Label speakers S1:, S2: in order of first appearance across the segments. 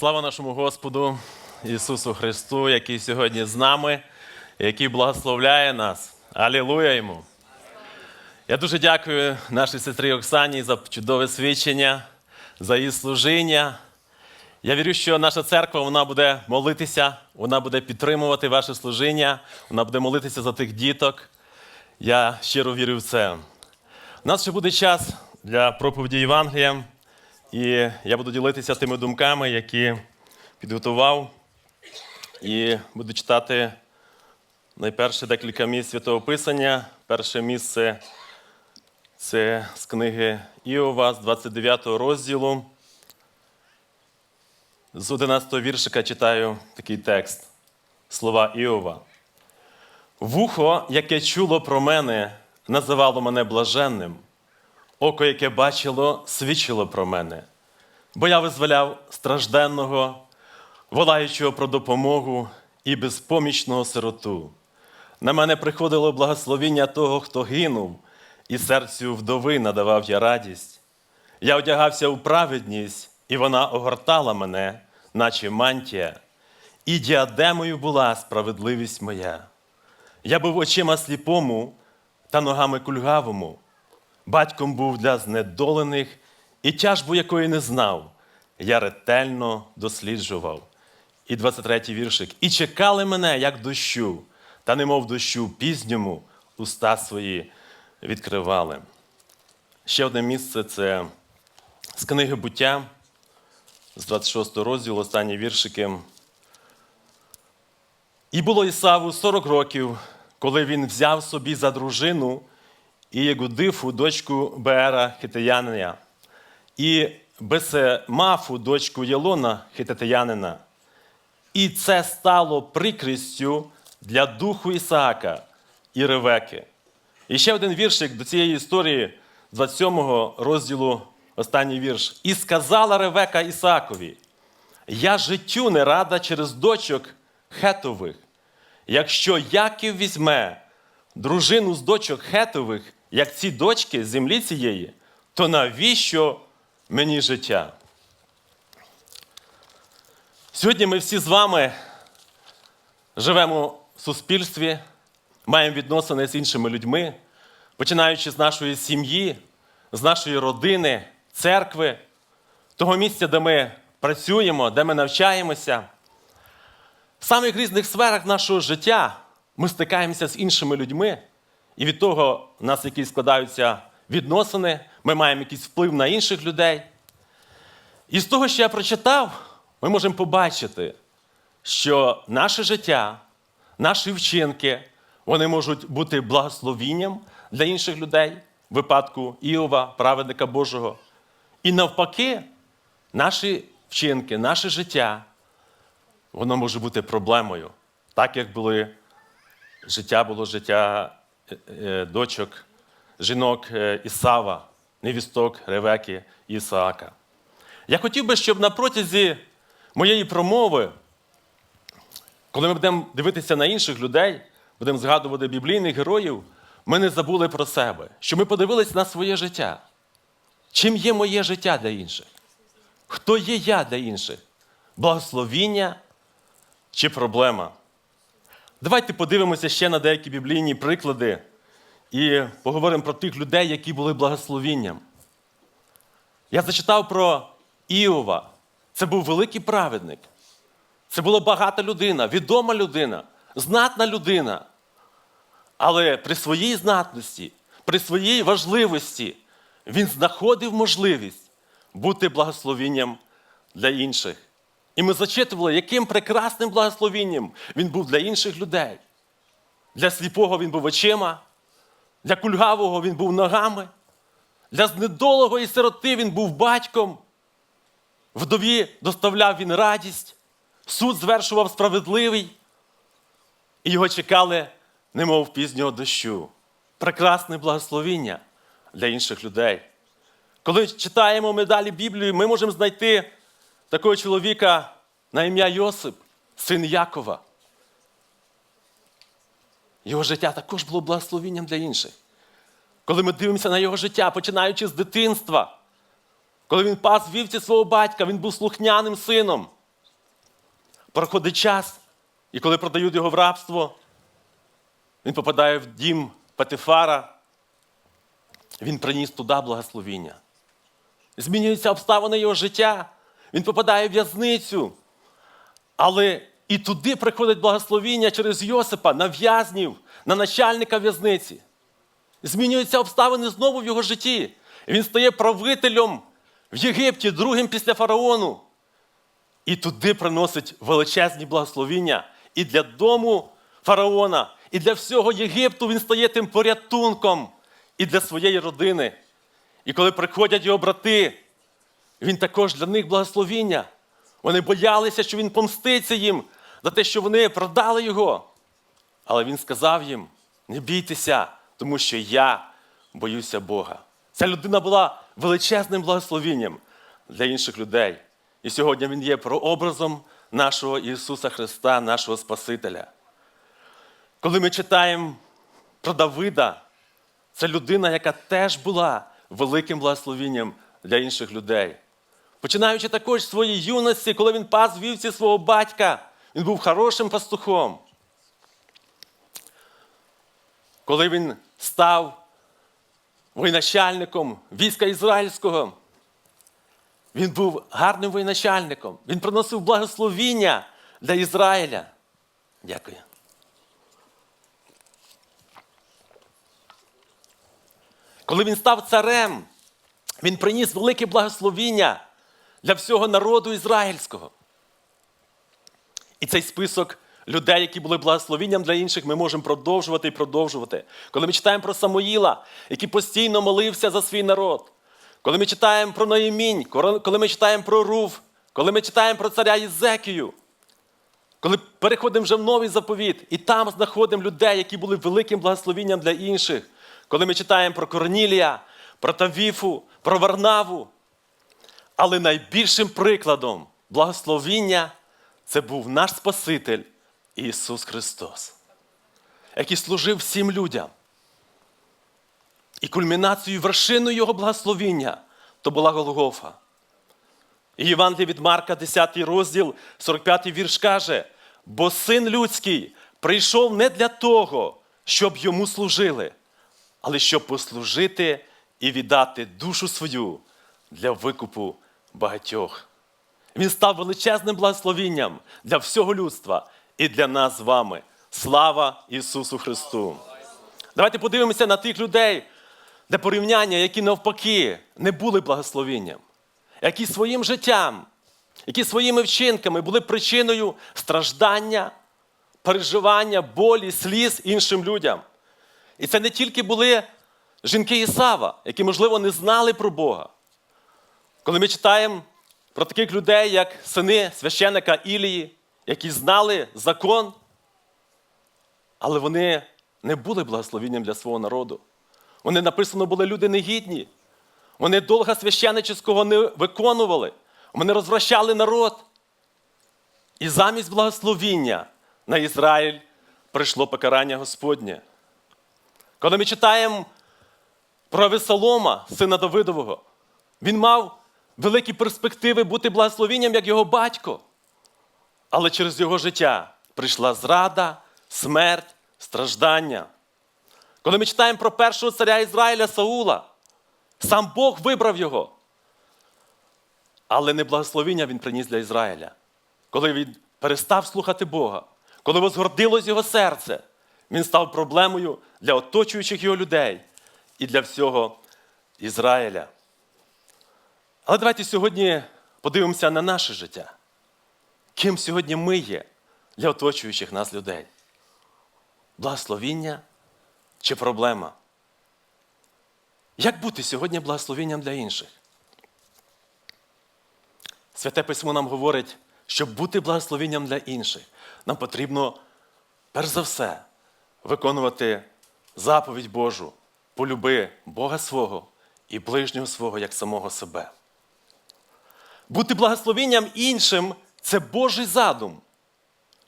S1: Слава нашому Господу Ісусу Христу, який сьогодні з нами, який благословляє нас. Алілуя йому! Я дуже дякую нашій сестрі Оксані за чудове свідчення, за її служіння. Я вірю, що наша церква вона буде молитися, вона буде підтримувати ваше служіння, вона буде молитися за тих діток. Я щиро вірю в це. У нас ще буде час для проповіді Євангелія, і я буду ділитися тими думками, які підготував. І буду читати найперше декілька місць Святого Писання. Перше місце це з книги Іова, з 29 розділу. З 11 віршика читаю такий текст. Слова Іова. Вухо, яке чуло про мене, називало мене блаженним. Око, яке бачило, свідчило про мене. Бо я визволяв стражденного, волаючого про допомогу і безпомічного сироту. На мене приходило благословіння того, хто гинув, і серцю вдови надавав я радість. Я одягався у праведність, і вона огортала мене, наче мантія, і діадемою була справедливість моя. Я був очима сліпому та ногами кульгавому, батьком був для знедолених, і тяжбу якої не знав, я ретельно досліджував. І 23-й віршик. І чекали мене, як дощу, та немов дощу пізньому уста свої відкривали. Ще одне місце це з книги буття, з 26 розділу, останні віршики. І було Ісаву 40 років, коли він взяв собі за дружину і Єгудифу, дочку Беера Хитеянина, і Бесемафу, дочку Єлона Хитетеянина. І це стало прикрістю для духу Ісаака і Ревеки. І ще один віршик до цієї історії, 27 розділу, останній вірш. І сказала Ревека Ісаакові: Я життю не рада через дочок хетових. Якщо Яків візьме дружину з дочок хетових, як ці дочки землі цієї, то навіщо мені життя? Сьогодні ми всі з вами живемо в суспільстві, маємо відносини з іншими людьми, починаючи з нашої сім'ї, з нашої родини, церкви, того місця, де ми працюємо, де ми навчаємося. В самих різних сферах нашого життя ми стикаємося з іншими людьми, і від того в нас якісь складаються відносини, ми маємо якийсь вплив на інших людей. І з того, що я прочитав, ми можемо побачити, що наше життя, наші вчинки, вони можуть бути благословінням для інших людей, в випадку Іова, праведника Божого. І навпаки, наші вчинки, наше життя, воно може бути проблемою, так як були життя було життя дочок, жінок е, Ісава, невісток Ревеки і Ісаака. Я хотів би, щоб на протязі моєї промови, коли ми будемо дивитися на інших людей, будемо згадувати біблійних героїв, ми не забули про себе, що ми подивилися на своє життя. Чим є моє життя для інших? Хто є я для інших? Благословіння чи проблема? Давайте подивимося ще на деякі біблійні приклади і поговоримо про тих людей, які були благословінням. Я зачитав про Іова. Це був великий праведник. Це була багата людина, відома людина, знатна людина. Але при своїй знатності, при своїй важливості він знаходив можливість бути благословінням для інших. І ми зачитували, яким прекрасним благословінням він був для інших людей. Для сліпого він був очима, для кульгавого він був ногами, для знедолого і сироти він був батьком. Вдові доставляв він радість, суд звершував справедливий, і його чекали, немов пізнього дощу. Прекрасне благословіння для інших людей. Коли читаємо ми далі Біблію, ми можемо знайти такого чоловіка на ім'я Йосип, син Якова. Його життя також було благословінням для інших. Коли ми дивимося на його життя, починаючи з дитинства, коли він пас вівці свого батька, він був слухняним сином. проходить час, і коли продають його в рабство, він попадає в дім Патифара, він приніс туди благословіння. Змінюються обставини його життя, він попадає в в'язницю. Але і туди приходить благословіння через Йосипа на в'язнів, на начальника в'язниці. Змінюються обставини знову в його житті. Він стає правителем в Єгипті, другим після фараону. І туди приносить величезні благословіння і для дому фараона, і для всього Єгипту він стає тим порятунком і для своєї родини. І коли приходять його брати, він також для них благословіння. Вони боялися, що він помститься їм за те, що вони продали його. Але він сказав їм: не бійтеся, тому що я боюся Бога. Ця людина була величезним благословінням для інших людей. І сьогодні він є прообразом нашого Ісуса Христа, нашого Спасителя. Коли ми читаємо про Давида, це людина, яка теж була великим благословінням для інших людей. Починаючи також з своєї юності, коли він пас вівці свого батька, він був хорошим пастухом. Коли він став воєначальником війська ізраїльського, він був гарним воєначальником. Він приносив благословіння для Ізраїля. Дякую. Коли він став царем, він приніс велике благословіння для всього народу ізраїльського. І цей список людей, які були благословінням для інших, ми можемо продовжувати і продовжувати. Коли ми читаємо про Самуїла, який постійно молився за свій народ, коли ми читаємо про Ноємінь, коли ми читаємо про Рув, коли ми читаємо про царя Єзекію, коли переходимо вже в новий заповіт, і там знаходимо людей, які були великим благословінням для інших. Коли ми читаємо про Корнілія, про Тавіфу, про Варнаву. Але найбільшим прикладом благословіння це був наш Спаситель Ісус Христос, який служив всім людям. І кульмінацією вершиною Його благословіння то була Голгофа. І Євангелій від Марка, 10 розділ, 45 вірш каже: бо син людський прийшов не для того, щоб йому служили, але щоб послужити і віддати душу свою для викупу багатьох. Він став величезним благословінням для всього людства і для нас з вами. Слава Ісусу Христу! Давайте подивимося на тих людей, де порівняння, які навпаки не були благословінням, які своїм життям, які своїми вчинками були причиною страждання, переживання, болі, сліз іншим людям. І це не тільки були жінки Ісава, які, можливо, не знали про Бога. Коли ми читаємо про таких людей, як сини священника Ілії, які знали закон, але вони не були благословенням для свого народу. Вони написано були люди негідні. Вони долга священнического не виконували. Вони розвращали народ. І замість благословіння на Ізраїль прийшло покарання Господнє. Коли ми читаємо про Авесолома, сина Давидового, він мав великі перспективи бути благословенням, як його батько. Але через його життя прийшла зрада, смерть, страждання. Коли ми читаємо про першого царя Ізраїля Саула, сам Бог вибрав його. Але не благословіння він приніс для Ізраїля. Коли він перестав слухати Бога, коли возгордилось його серце, він став проблемою для оточуючих його людей і для всього Ізраїля. Але давайте сьогодні подивимося на наше життя. Ким сьогодні ми є для оточуючих нас людей? Благословіння чи проблема? Як бути сьогодні благословенням для інших? Святе письмо нам говорить, щоб бути благословенням для інших, нам потрібно, перш за все, виконувати заповідь Божу, полюби Бога свого і ближнього свого як самого себе. Бути благословенням іншим це Божий задум.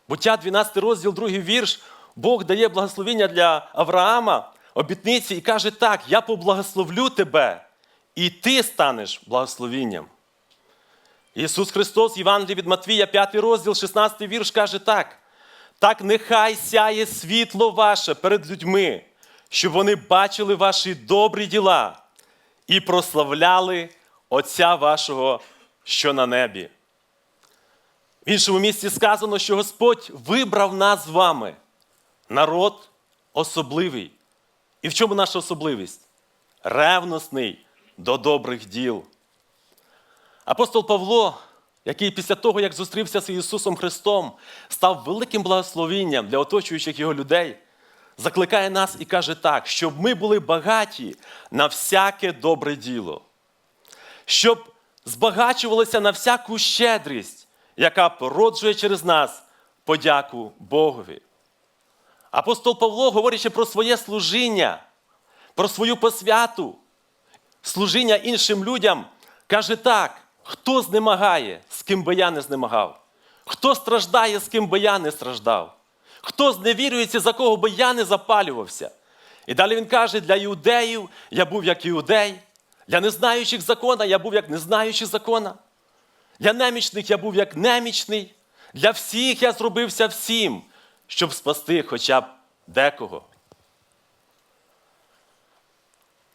S1: Буття 12 розділ, 2 вірш, Бог дає благословення для Авраама, обітниці і каже так: я поблагословлю тебе, і ти станеш благословенням. Ісус Христос, Євангелії від Матвія, 5 розділ, 16 вірш, каже так. Так нехай сяє світло ваше перед людьми, щоб вони бачили ваші добрі діла і прославляли Отця вашого, що на небі. В іншому місці сказано, що Господь вибрав нас з вами, народ особливий. І в чому наша особливість? Ревностний до добрих діл. Апостол Павло, який після того, як зустрівся з Ісусом Христом, став великим благословінням для оточуючих його людей, закликає нас і каже так, щоб ми були багаті на всяке добре діло, щоб збагачувалися на всяку щедрість, яка породжує через нас подяку Богові. Апостол Павло, говорячи про своє служіння, про свою посвяту, служіння іншим людям, каже так: хто знемагає, з ким би я не знемагав, хто страждає, з ким би я не страждав, хто зневірюється, за кого би я не запалювався. І далі він каже: для іудеїв я був як іудей, для незнаючих закона я був як незнаючий закона, для немічних я був як немічний, для всіх я зробився всім, щоб спасти хоча б декого.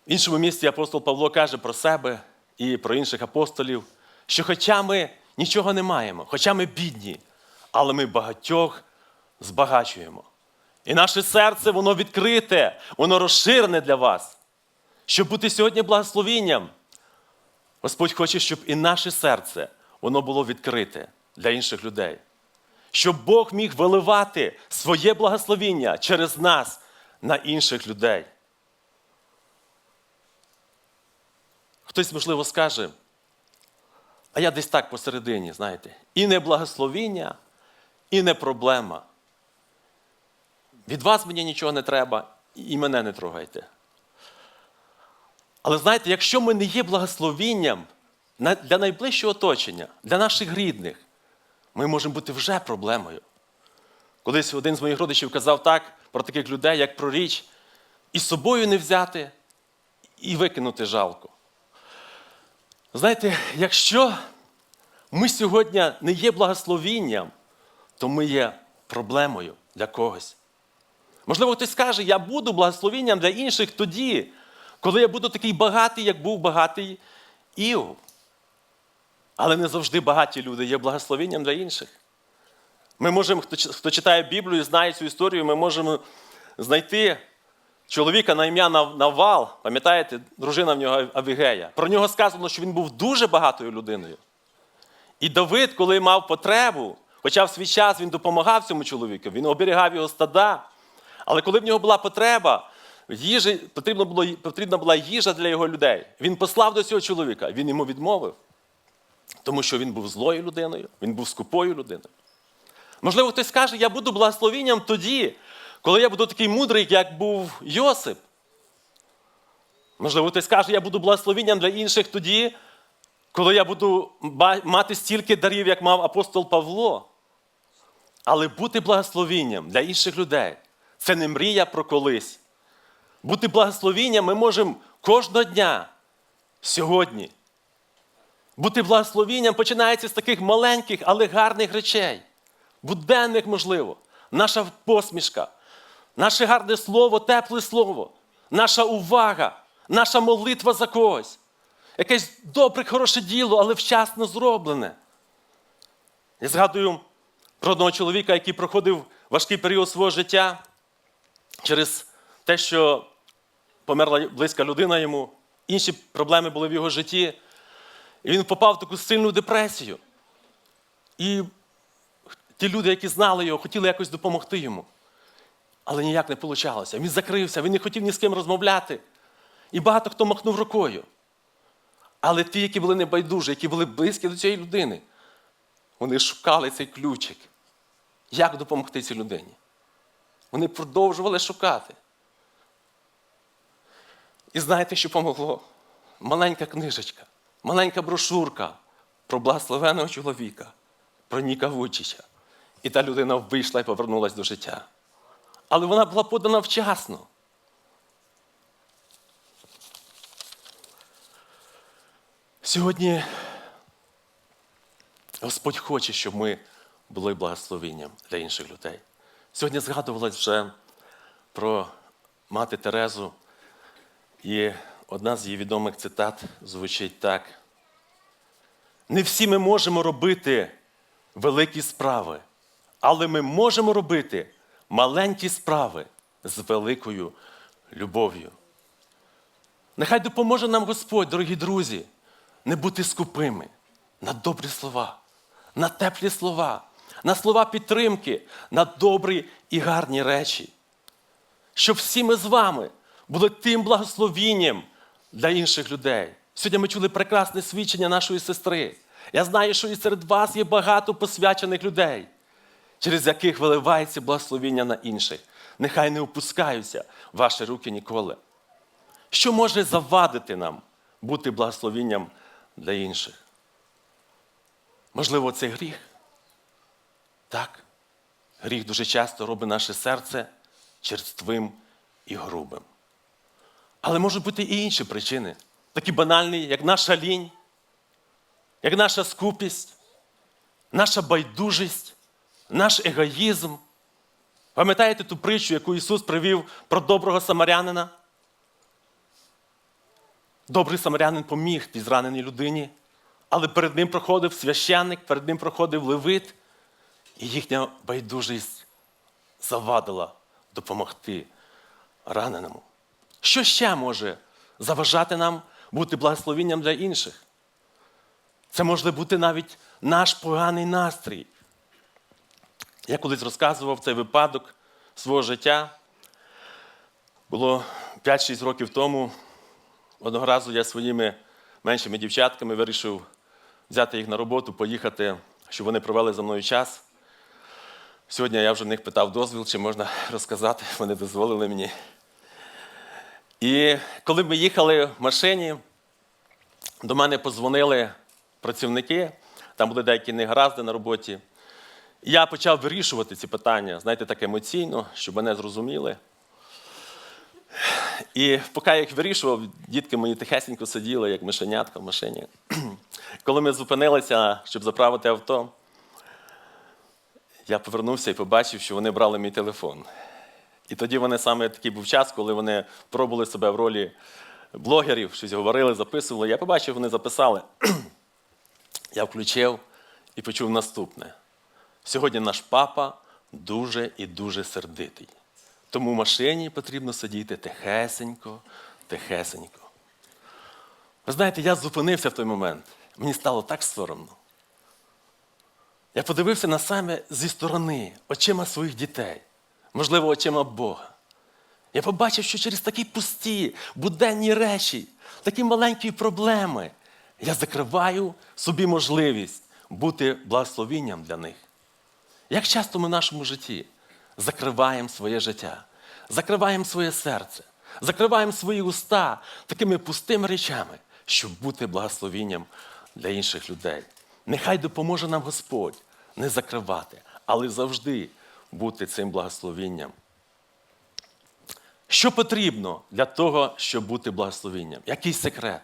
S1: В іншому місці апостол Павло каже про себе і про інших апостолів, що хоча ми нічого не маємо, хоча ми бідні, але ми багатьох збагачуємо. І наше серце, воно відкрите, воно розширене для вас. Щоб бути сьогодні благословінням, Господь хоче, щоб і наше серце воно було відкрите для інших людей. Щоб Бог міг виливати своє благословіння через нас на інших людей. Хтось, можливо, скаже, а я десь так посередині, знаєте, і не благословіння, і не проблема. Від вас мені нічого не треба, і мене не трогайте. Але знаєте, якщо ми не є благословінням для найближчого оточення, для наших рідних, ми можемо бути вже проблемою. Колись один з моїх родичів казав так про таких людей, як про річ, і собою не взяти, і викинути жалко. Знаєте, якщо ми сьогодні не є благословінням, то ми є проблемою для когось. Можливо, хтось скаже, я буду благословінням для інших тоді, коли я буду такий багатий, як був багатий Іов. Але не завжди багаті люди є благословенням для інших. Ми можемо, хто, читає Біблію і знає цю історію, ми можемо знайти чоловіка на ім'я Нав- Навал, пам'ятаєте, дружина в нього Авігея. Про нього сказано, що він був дуже багатою людиною. І Давид, коли мав потребу, хоча в свій час він допомагав цьому чоловіку, він оберігав його стада. Але коли в нього була потреба, їжі, потрібна, було, потрібна була їжа для його людей. Він послав до цього чоловіка, він йому відмовив. Тому що він був злою людиною, він був скупою людиною. Можливо, хтось скаже, я буду благословенням тоді, коли я буду такий мудрий, як був Йосип. Можливо, хтось скаже, я буду благословенням для інших тоді, коли я буду мати стільки дарів, як мав апостол Павло. Але бути благословенням для інших людей це не мрія про колись. Бути благословенням ми можемо кожного дня, сьогодні. Бути благословенням починається з таких маленьких, але гарних речей. Буденних, можливо. Наша посмішка, наше гарне слово, тепле слово, наша увага, наша молитва за когось. Якесь добре, хороше діло, але вчасно зроблене. Я згадую про одного чоловіка, який проходив важкий період свого життя через те, що померла близька людина йому, інші проблеми були в його житті. І він попав в таку сильну депресію. І ті люди, які знали його, хотіли якось допомогти йому. Але ніяк не вийшло. Він закрився, він не хотів ні з ким розмовляти. І багато хто махнув рукою. Але ті, які були небайдужі, які були близькі до цієї людини, вони шукали цей ключик. Як допомогти цій людині? Вони продовжували шукати. І знаєте, що помогло? Маленька книжечка, маленька брошурка про благословеного чоловіка, про Ніка Вучича. І та людина вийшла і повернулася до життя. Але вона була подана вчасно. Сьогодні Господь хоче, щоб ми були благословенням для інших людей. Сьогодні згадувалось вже про мати Терезу, і одна з її відомих цитат звучить так. Не всі ми можемо робити великі справи, але ми можемо робити маленькі справи з великою любов'ю. Нехай допоможе нам Господь, дорогі друзі, не бути скупими на добрі слова, на теплі слова, на слова підтримки, на добрі і гарні речі. Щоб всі ми з вами були тим благословінням для інших людей. Сьогодні ми чули прекрасне свідчення нашої сестри. Я знаю, що і серед вас є багато посвячених людей, через яких виливається благословіння на інших. Нехай не опускаються ваші руки ніколи. Що може завадити нам бути благословінням для інших? Можливо, це гріх. Так. Гріх дуже часто робить наше серце черствим і грубим. Але можуть бути і інші причини, такі банальні, як наша лінь, як наша скупість, наша байдужість, наш егоїзм. Пам'ятаєте ту притчу, яку Ісус привів про доброго самарянина? Добрий самарянин поміг тій зраненій людині, але перед ним проходив священник, перед ним проходив левит, і їхня байдужість завадила допомогти раненому. Що ще може заважати нам бути благословенням для інших? Це може бути навіть наш поганий настрій. Я колись розказував цей випадок свого життя. Було 5-6 років тому. Одного разу я своїми меншими дівчатками вирішив взяти їх на роботу, поїхати, щоб вони провели за мною час. Сьогодні я вже в них питав дозвіл, чи можна розказати, вони дозволили мені. І коли ми їхали в машині, до мене подзвонили працівники, там були деякі негаразди на роботі. Я почав вирішувати ці питання, знаєте, так емоційно, щоб мене зрозуміли. І поки я їх вирішував, дітки мої тихесенько сиділи, як мишенятка в машині. Коли ми зупинилися, щоб заправити авто, я повернувся і побачив, що вони брали мій телефон. І тоді вони саме такий був час, коли вони пробували себе в ролі блогерів, щось говорили, записували. Я побачив, вони записали. Я включив і почув наступне. Сьогодні наш папа дуже і дуже сердитий. Тому в машині потрібно сидіти тихесенько, тихесенько. Ви знаєте, я зупинився в той момент. Мені стало так соромно. Я подивився на саме зі сторони, очима своїх дітей, можливо, очима Бога. Я побачив, що через такі пусті, буденні речі, такі маленькі проблеми, я закриваю собі можливість бути благословінням для них. Як часто ми в нашому житті закриваємо своє життя, закриваємо своє серце, закриваємо свої уста такими пустими речами, щоб бути благословінням для інших людей. Нехай допоможе нам Господь не закривати, але завжди бути цим благословінням. Що потрібно для того, щоб бути благословінням? Який секрет?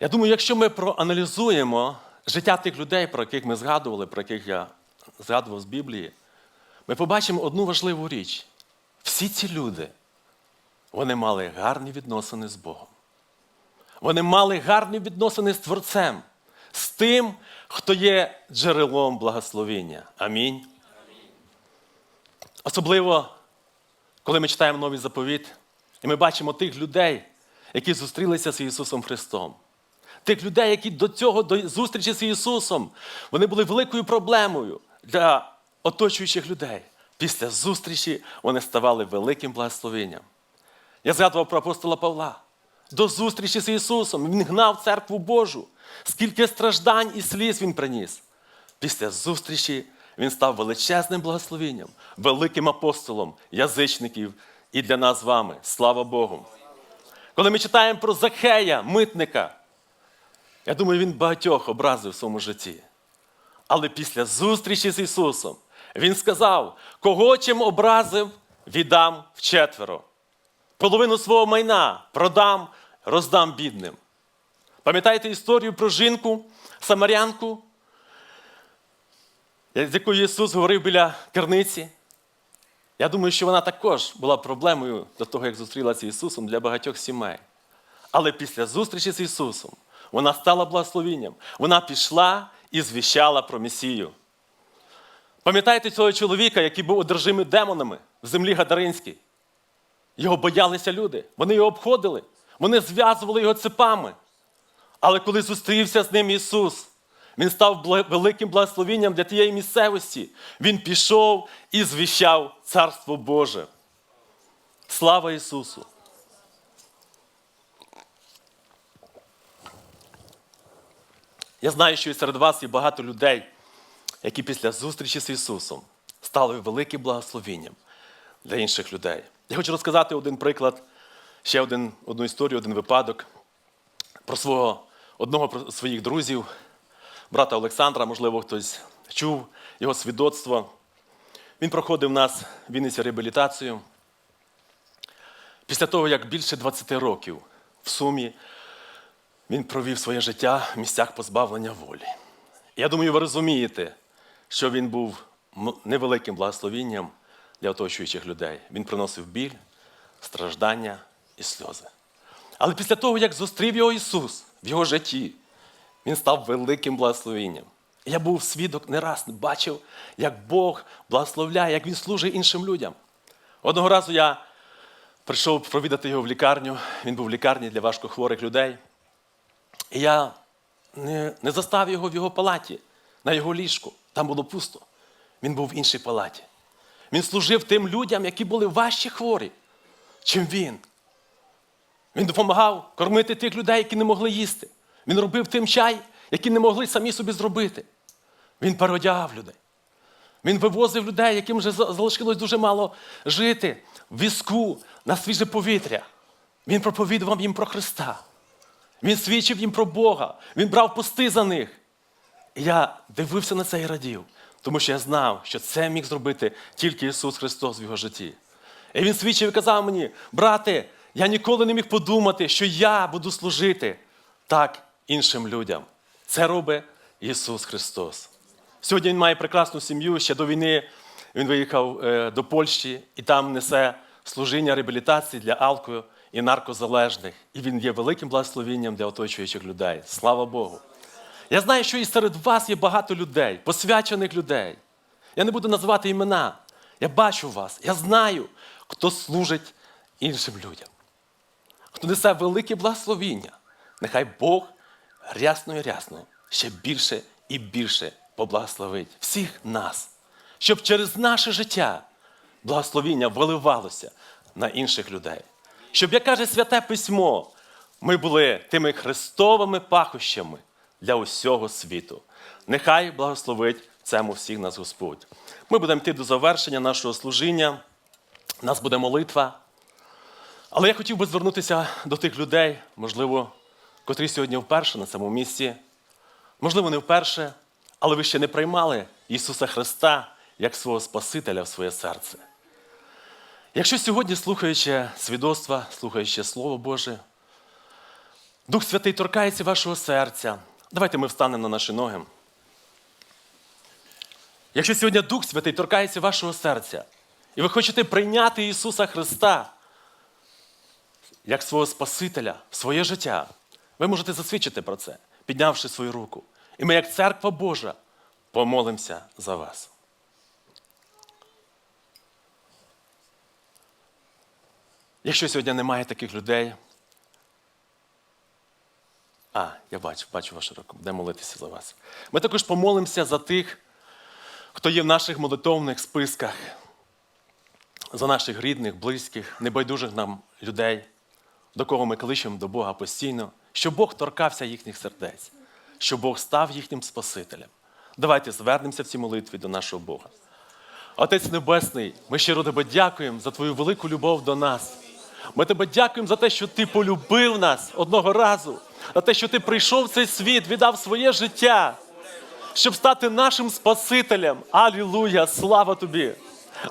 S1: Я думаю, якщо ми проаналізуємо життя тих людей, про яких ми згадували, про яких я згадував з Біблії, ми побачимо одну важливу річ. Всі ці люди, вони мали гарні відносини з Богом. Вони мали гарні відносини з Творцем, з тим, хто є джерелом благословіння. Амінь. Особливо, коли ми читаємо новий заповіт, і ми бачимо тих людей, які зустрілися з Ісусом Христом. Тих людей, які до цього, до зустрічі з Ісусом, вони були великою проблемою для оточуючих людей. Після зустрічі вони ставали великим благословенням. Я згадував про апостола Павла. До зустрічі з Ісусом Він гнав церкву Божу. Скільки страждань і сліз Він приніс. Після зустрічі він став величезним благословенням, великим апостолом язичників і для нас з вами. Слава Богу. Коли ми читаємо про Захея, митника, я думаю, він багатьох образив в своєму житті. Але після зустрічі з Ісусом Він сказав, кого чим образив, віддам вчетверо. Половину свого майна продам, роздам бідним. Пам'ятаєте історію про жінку, самарянку, з якою Ісус говорив біля керниці. Я думаю, що вона також була проблемою до того, як зустрілася з Ісусом для багатьох сімей. Але після зустрічі з Ісусом вона стала благословінням. Вона пішла і звіщала про Месію. Пам'ятаєте цього чоловіка, який був одержимий демонами в землі Гадаринській? Його боялися люди, вони його обходили, вони зв'язували його цепами. Але коли зустрівся з ним Ісус, він став великим благословенням для тієї місцевості. Він пішов і звіщав Царство Боже. Слава Ісусу! Я знаю, що серед вас є багато людей, які після зустрічі з Ісусом стали великим благословенням для інших людей. Я хочу розказати один приклад, ще один, одну історію, один випадок про свого одного з своїх друзів, брата Олександра, можливо, хтось чув його свідоцтво. Він проходив у нас в Вінниці реабілітацію. Після того, як більше 20 років в сумі він провів своє життя в місцях позбавлення волі. Я думаю, ви розумієте, що він був невеликим благословінням для оточуючих людей. Він приносив біль, страждання і сльози. Але після того, як зустрів його Ісус в його житті, він став великим благословенням. Я був свідок не раз, бачив, як Бог благословляє, як Він служить іншим людям. Одного разу я прийшов провідати його в лікарню. Він був в лікарні для важкохворих людей. І я не, не застав його в його палаті, на його ліжку. Там було пусто. Він був в іншій палаті. Він служив тим людям, які були важче хворі, чим він. Він допомагав кормити тих людей, які не могли їсти. Він робив тим чай, які не могли самі собі зробити. Він переодягав людей. Він вивозив людей, яким вже залишилось дуже мало жити в візку на свіже повітря. Він проповідував їм про Христа. Він свідчив їм про Бога. Він брав пости за них. І я дивився на це і радів, тому що я знав, що це міг зробити тільки Ісус Христос в його житті. І Він свідчив і казав мені, брате, я ніколи не міг подумати, що я буду служити так іншим людям. Це робить Ісус Христос. Сьогодні він має прекрасну сім'ю. Ще до війни він виїхав е, до Польщі і там несе служіння реабілітації для алко і наркозалежних. І він є великим благословенням для оточуючих людей. Слава Богу. Я знаю, що і серед вас є багато людей, посвячених людей. Я не буду називати імена. Я бачу вас, я знаю, хто служить іншим людям, хто несе велике благословіння. Нехай Бог рясно і рясно ще більше і більше поблагословить всіх нас, щоб через наше життя благословіння виливалося на інших людей. Щоб, як каже Святе Письмо, ми були тими христовими пахощами для усього світу. Нехай благословить цьому всіх нас Господь. Ми будемо йти до завершення нашого служіння. У нас буде молитва. Але я хотів би звернутися до тих людей, можливо, котрі сьогодні вперше на цьому місці. Можливо, не вперше, але ви ще не приймали Ісуса Христа як свого Спасителя в своє серце. Якщо сьогодні, слухаючи свідоцтва, слухаючи Слово Боже, Дух Святий торкається вашого серця, давайте ми встанемо на наші ноги. Якщо сьогодні Дух Святий торкається вашого серця, і ви хочете прийняти Ісуса Христа як свого Спасителя в своє життя, ви можете засвідчити про це, піднявши свою руку. І ми, як церква Божа, помолимося за вас. Якщо сьогодні немає таких людей, а, я бачу, бачу вашу руку, де молитися за вас. Ми також помолимося за тих, хто є в наших молитовних списках, за наших рідних, близьких, небайдужих нам людей, до кого ми кличемо до Бога постійно, щоб Бог торкався їхніх сердець, щоб Бог став їхнім Спасителем. Давайте звернемося в цій молитві до нашого Бога. Отець Небесний, ми щиро тебе дякуємо за твою велику любов до нас. Ми тебе дякуємо за те, що ти полюбив нас одного разу, за те, що ти прийшов в цей світ, віддав своє життя, щоб стати нашим Спасителем. Алілуя! Слава тобі!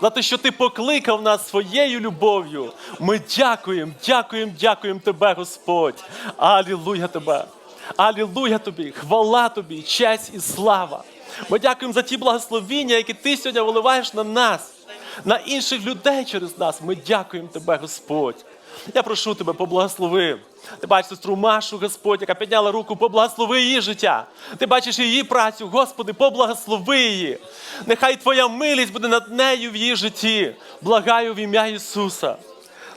S1: За те, що ти покликав нас своєю любов'ю. Ми дякуємо, дякуємо, дякуємо тебе, Господь. Алілуя тебе! Алілуя тобі! Хвала тобі, честь і слава! Ми дякуємо за ті благословіння, які ти сьогодні виливаєш на нас, на інших людей через нас. Ми дякуємо тебе, Господь. Я прошу тебе, поблагослови. Ти бачиш сестру Машу, Господь, яка підняла руку, поблагослови її життя. Ти бачиш її працю, Господи, поблагослови її. Нехай Твоя милість буде над нею в її житті. Благаю в ім'я Ісуса.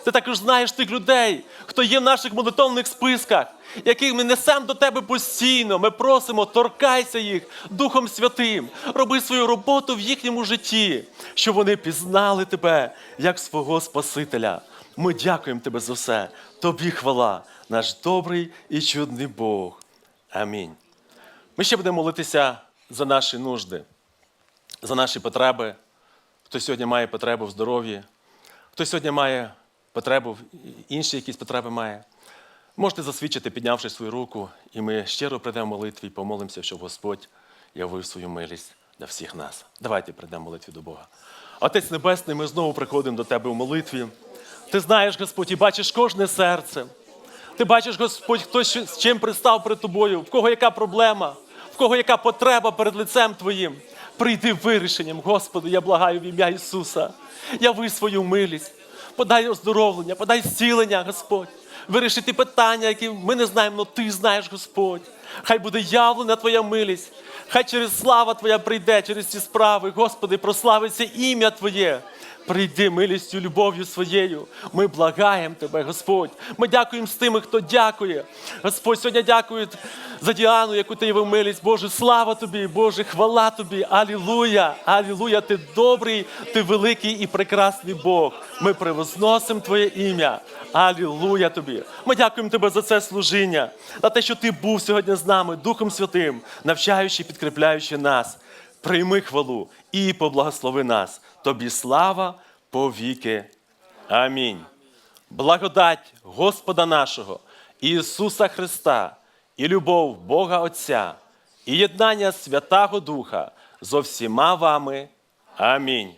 S1: Ти також знаєш тих людей, хто є в наших молитовних списках, яких ми несемо до тебе постійно. Ми просимо, торкайся їх Духом Святим, роби свою роботу в їхньому житті, щоб вони пізнали тебе як свого Спасителя. Ми дякуємо тебе за все. Тобі хвала, наш добрий і чудний Бог. Амінь. Ми ще будемо молитися за наші нужди, за наші потреби. Хто сьогодні має потребу в здоров'ї, хто сьогодні має потребу, інші якісь потреби має. Можете засвідчити, піднявши свою руку, і ми щиро прийдемо молитві і помолимося, щоб Господь явив свою милість для всіх нас. Давайте прийдемо молитві до Бога. Отець Небесний, ми знову приходимо до Тебе в молитві. Ти знаєш, Господь, і бачиш кожне серце. Ти бачиш, Господь, хто з чим пристав перед тобою, в кого яка проблема, в кого яка потреба перед лицем Твоїм. Прийди вирішенням, Господи, я благаю в ім'я Ісуса. Яви свою милість, подай оздоровлення, подай зцілення, Господь. Виріши ті питання, які ми не знаємо, але Ти знаєш, Господь. Хай буде явлена Твоя милість. Хай через слава Твоя прийде, через ці справи, Господи, прославиться ім'я Твоє. Прийди милістю, любов'ю своєю. Ми благаємо Тебе, Господь. Ми дякуємо з тими, хто дякує. Господь, сьогодні дякую за Діану, яку ти явив милість. Боже, слава тобі, Боже, хвала тобі. Алілуя! Алілуя! Ти добрий, ти великий і прекрасний Бог. Ми превозносимо Твоє ім'я. Алілуя тобі. Ми дякуємо Тебе за це служіння, за те, що Ти був сьогодні з нами, Духом Святим, навчаючи, підкріпляючи нас. Прийми хвалу і поблагослови нас. Тобі слава повіки. Амінь. Благодать Господа нашого, Ісуса Христа, і любов Бога Отця, і єднання Святого Духа зо всіма вами. Амінь.